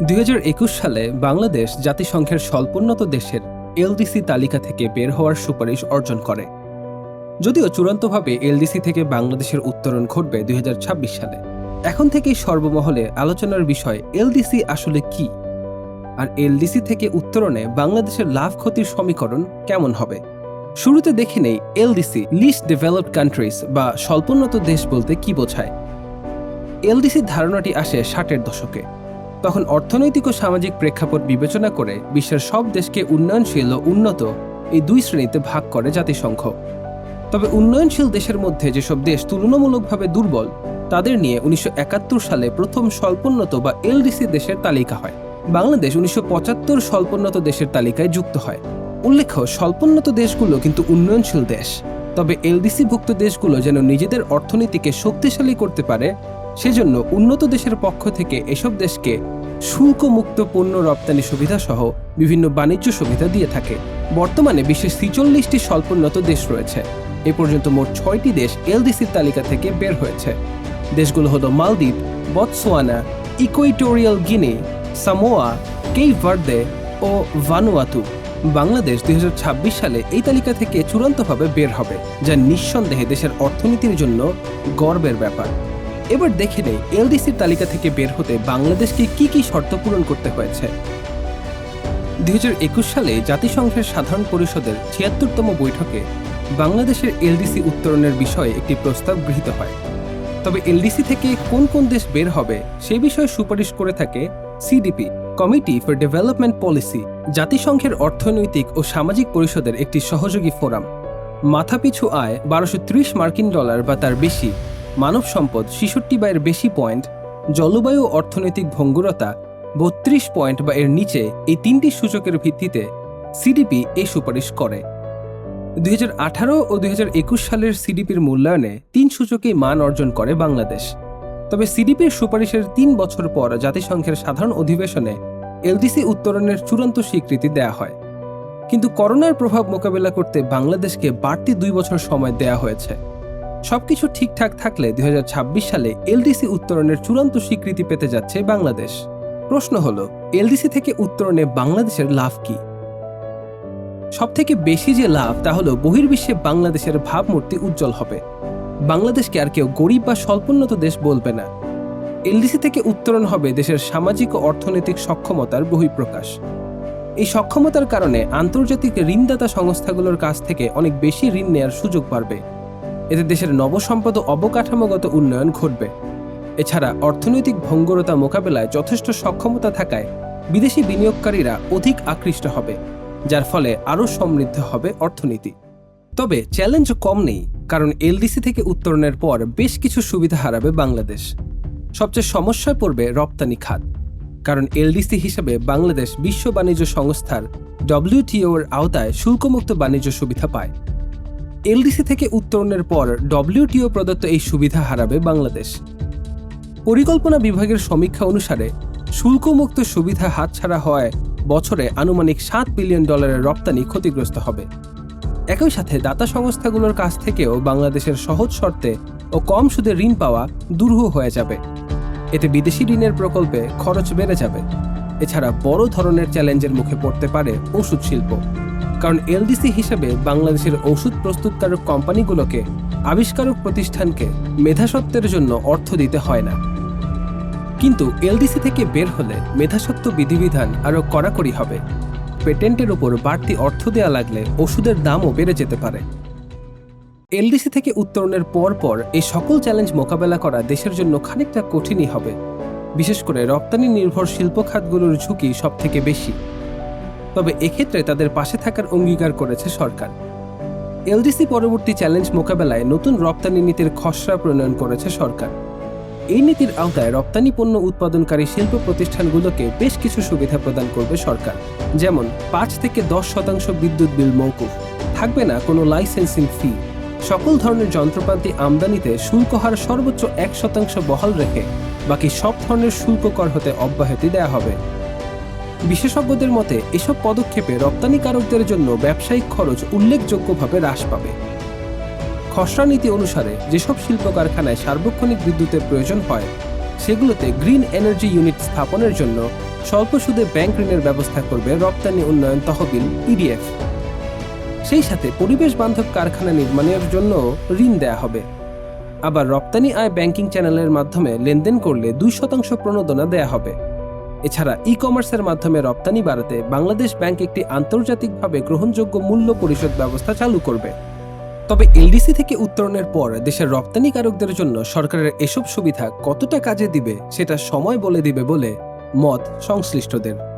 দুই হাজার একুশ সালে বাংলাদেশ জাতিসংঘের স্বল্পোন্নত দেশের এলডিসি তালিকা থেকে বের হওয়ার সুপারিশ অর্জন করে। যদিও চূড়ান্তভাবে এলডিসি থেকে বাংলাদেশের উত্তরণ ঘটবে দুই হাজার ছাব্বিশ সালে। এখন থেকেই সর্বমহলে আলোচনার বিষয়, এলডিসি আসলে কি? আর এলডিসি থেকে উত্তরণে বাংলাদেশের লাভ ক্ষতির সমীকরণ কেমন হবে? শুরুতে দেখে নেই, এলডিসি, লিস্ট ডেভেলপড কান্ট্রিজ বা স্বল্পোন্নত দেশ বলতে কি বোঝায়? এলডিসির ধারণাটি আসে ষাটের দশকে। তখন অর্থনৈতিক ও সামাজিক প্রেক্ষাপট বিবেচনা করে বিশ্বের সব দেশকে উন্নয়নশীল ও উন্নত এই দুই শ্রেণীতে ভাগ করে জাতিসংঘ। তবে উন্নয়নশীল দেশের মধ্যে যেসব দেশ তুলনামূলকভাবে দুর্বল, তাদের নিয়ে উনিশশো একাত্তর সালে প্রথম স্বল্পোন্নত বা এলডিসি দেশের তালিকা হয়। বাংলাদেশ উনিশশো পঁচাত্তর স্বল্পোন্নত দেশের তালিকায় যুক্ত হয়। উল্লেখ্য, স্বল্পোন্নত দেশগুলো কিন্তু উন্নয়নশীল দেশ। তবে এলডিসিভুক্ত দেশগুলো যেন নিজেদের অর্থনীতিকে শক্তিশালী করতে পারে সেজন্য উন্নত দেশের পক্ষ থেকে এসব দেশকে শুল্কমুক্ত পণ্য রপ্তানি সুবিধা সহ বিভিন্ন বাণিজ্য সুবিধা দিয়ে থাকে। বর্তমানে বিশ্বের ছিচল্লিশটি স্বল্পোন্নত দেশ রয়েছে। এ পর্যন্ত মোট ছয়টি দেশ এলডিসির তালিকা থেকে বের হয়েছে। দেশগুলো হলো Maldives Botswana Equatorial Guinea, Samoa Cape Verde ও ভানুয়াতু। বাংলাদেশ দুই হাজার ছাব্বিশ সালে এই তালিকা থেকে চূড়ান্তভাবে বের হবে, যা নিঃসন্দেহে দেশের অর্থনীতির জন্য গর্বের ব্যাপার। এবার দেখে নেই এলডিসির তালিকা থেকে বের হতে বাংলাদেশকে কি কি শর্ত পূরণ করতে হয়েছে। দুই সালে জাতিসংঘের সাধারণ পরিষদের ছিয়াত্তরতম বৈঠকে বাংলাদেশের এলডিসি উত্তরণের বিষয়ে একটি প্রস্তাব গৃহীত হয়। তবে এলডিসি থেকে কোন কোন দেশ বের হবে সে বিষয়ে সুপারিশ করে থাকে CDP, committee for development policy, জাতিসংঘের অর্থনৈতিক ও সামাজিক পরিষদের একটি সহযোগী ফোরাম। মাথাপিছু আয় বারোশো মার্কিন ডলার বা তার বেশি। মানব সম্পদ ছেষট্টি বা এর বেশি পয়েন্ট জলবায়ু অর্থনৈতিক ভঙ্গুরতা বত্রিশ পয়েন্ট বা এর নিচে এই তিনটি সূচকের ভিত্তিতে সিডিপি এই সুপারিশ করে। দুই হাজার আঠারো ও দুই হাজার একুশ সালের সিডিপির মূল্যায়নে তিন সূচকেই মান অর্জন করে বাংলাদেশ। তবে সিডিপির সুপারিশের তিন বছর পর জাতিসংঘের সাধারণ অধিবেশনে এলডিসি উত্তরণের চূড়ান্ত স্বীকৃতি দেয়া হয়। কিন্তু করোনার প্রভাব মোকাবেলা করতে বাংলাদেশকে বাড়তি দুই বছর সময় দেয়া হয়েছে। সবকিছু ঠিকঠাক থাকলে দুই হাজার ছাব্বিশ সালে এলডিসি উত্তরণের চূড়ান্ত স্বীকৃতি পেতে যাচ্ছে বাংলাদেশ। প্রশ্ন হল, এলডিসি থেকে উত্তরণে বাংলাদেশের লাভ কি? সবথেকে বেশি যে লাভ, তা হলো বহির্বিশ্বে বাংলাদেশের ভাবমূর্তি উজ্জ্বল হবে। বাংলাদেশকে আর কেউ গরিব বা স্বল্পোন্নত দেশ বলবে না। এলডিসি থেকে উত্তরণ হবে দেশের সামাজিক ও অর্থনৈতিক সক্ষমতার বহিঃপ্রকাশ। এই সক্ষমতার কারণে আন্তর্জাতিক ঋণদাতা সংস্থাগুলোর কাছ থেকে অনেক বেশি ঋণ নেয়ার সুযোগ বাড়বে। এতে দেশের নবসম্পদ ও অবকাঠামোগত উন্নয়ন ঘটবে। এছাড়া অর্থনৈতিক ভঙ্গুরতা মোকাবেলায় যথেষ্ট সক্ষমতা থাকায় বিদেশি বিনিয়োগকারীরা অধিক আকৃষ্ট হবে, যার ফলে আরও সমৃদ্ধ হবে অর্থনীতি। তবে চ্যালেঞ্জ কম নেই, কারণ এলডিসি থেকে উত্তরণের পর বেশ কিছু সুবিধা হারাবে বাংলাদেশ। সবচেয়ে সমস্যায় পড়বে রপ্তানি খাত, কারণ এলডিসি হিসেবে বাংলাদেশ বিশ্ব বাণিজ্য সংস্থার ডব্লিউটিওর আওতায় শুল্কমুক্ত বাণিজ্য সুবিধা পায়। এলডিসি থেকে উত্তরণের পর ডব্লিউটিও প্রদত্ত এই সুবিধা হারাবে বাংলাদেশ। পরিকল্পনা বিভাগের সমীক্ষা অনুসারে শুল্কমুক্ত সুবিধা হাতছাড়া হওয়ায় বছরে আনুমানিক সাত বিলিয়ন ডলারের রপ্তানি ক্ষতিগ্রস্ত হবে। একই সাথে দাতা সংস্থাগুলোর কাছ থেকেও বাংলাদেশের সহজ শর্তে ও কম সুদে ঋণ পাওয়া দুরূহ হয়ে যাবে। এতে বিদেশি ঋণের প্রকল্পে খরচ বেড়ে যাবে। এছাড়া বড় ধরনের চ্যালেঞ্জের মুখে পড়তে পারে ওষুধ শিল্প। কারণ এলডিসি হিসেবে বাংলাদেশের ওষুধ প্রস্তুতকারক কোম্পানিগুলোকে আবিষ্কারক প্রতিষ্ঠানকে মেধাসত্ত্বের জন্য অর্থ দিতে হয় না। কিন্তু এলডিসি থেকে বের হলে মেধাসত্ত্ব বিধিবিধান আরও কড়াকড়ি হবে। পেটেন্টের উপর বাড়তি অর্থ দেওয়া লাগলে ওষুধের দামও বেড়ে যেতে পারে। এলডিসি থেকে উত্তরণের পর পর এই সকল চ্যালেঞ্জ মোকাবেলা করা দেশের জন্য খানিকটা কঠিনই হবে। বিশেষ করে রপ্তানি নির্ভর শিল্প খাতগুলোর ঝুঁকি সব থেকে বেশি। তবে এক্ষেত্রে তাদের পাশে থাকার অঙ্গীকার করেছে সরকার। এলডিসি পরবর্তী চ্যালেঞ্জ মোকাবেলায় নতুন রপ্তানি নীতির খসড়া প্রণয়ন করেছে সরকার। এই নীতির আওতায় রপ্তানি পণ্য উৎপাদনকারী শিল্প প্রতিষ্ঠানগুলোকে বেশ কিছু সুবিধা প্রদান করবে সরকার, যেমন পাঁচ থেকে দশ শতাংশ বিদ্যুৎ বিল মৌকুফ থাকবে না কোনো লাইসেন্সিং ফি। সকল ধরনের যন্ত্রপাতি আমদানিতে শুল্ক হার সর্বোচ্চ এক শতাংশ বহাল রেখে বাকি সব ধরনের শুল্ক কর হতে অব্যাহতি দেওয়া হবে। বিশেষজ্ঞদের মতে, এসব পদক্ষেপে রপ্তানিকারকদের জন্য ব্যবসায়িক খরচ উল্লেখযোগ্যভাবে হ্রাস পাবে। খসড়া নীতি অনুসারে, যেসব শিল্প কারখানায় সার্বক্ষণিক বিদ্যুতের প্রয়োজন হয়, সেগুলোতে গ্রিন এনার্জি ইউনিট স্থাপনের জন্য স্বল্প সুদে ব্যাংক ঋণের ব্যবস্থা করবে রপ্তানি উন্নয়ন তহবিল ইডিএফ সেই সাথে পরিবেশ বান্ধব কারখানা নির্মাণের জন্য ঋণ দেয়া হবে। আবার রপ্তানি আয় ব্যাংকিং চ্যানেলের মাধ্যমে লেনদেন করলে দুই শতাংশ প্রণোদনা দেয়া হবে। এছাড়া ই কমার্সের মাধ্যমে রপ্তানি বাড়াতে বাংলাদেশ ব্যাংক একটি আন্তর্জাতিকভাবে গ্রহণযোগ্য মূল্য পরিশোধ ব্যবস্থা চালু করবে। তবে এলডিসি থেকে উত্তরণের পর দেশের রপ্তানিকারকদের জন্য সরকারের এসব সুবিধা কতটা কাজে দিবে সেটা সময় বলে দিবে বলে মত সংশ্লিষ্টদের।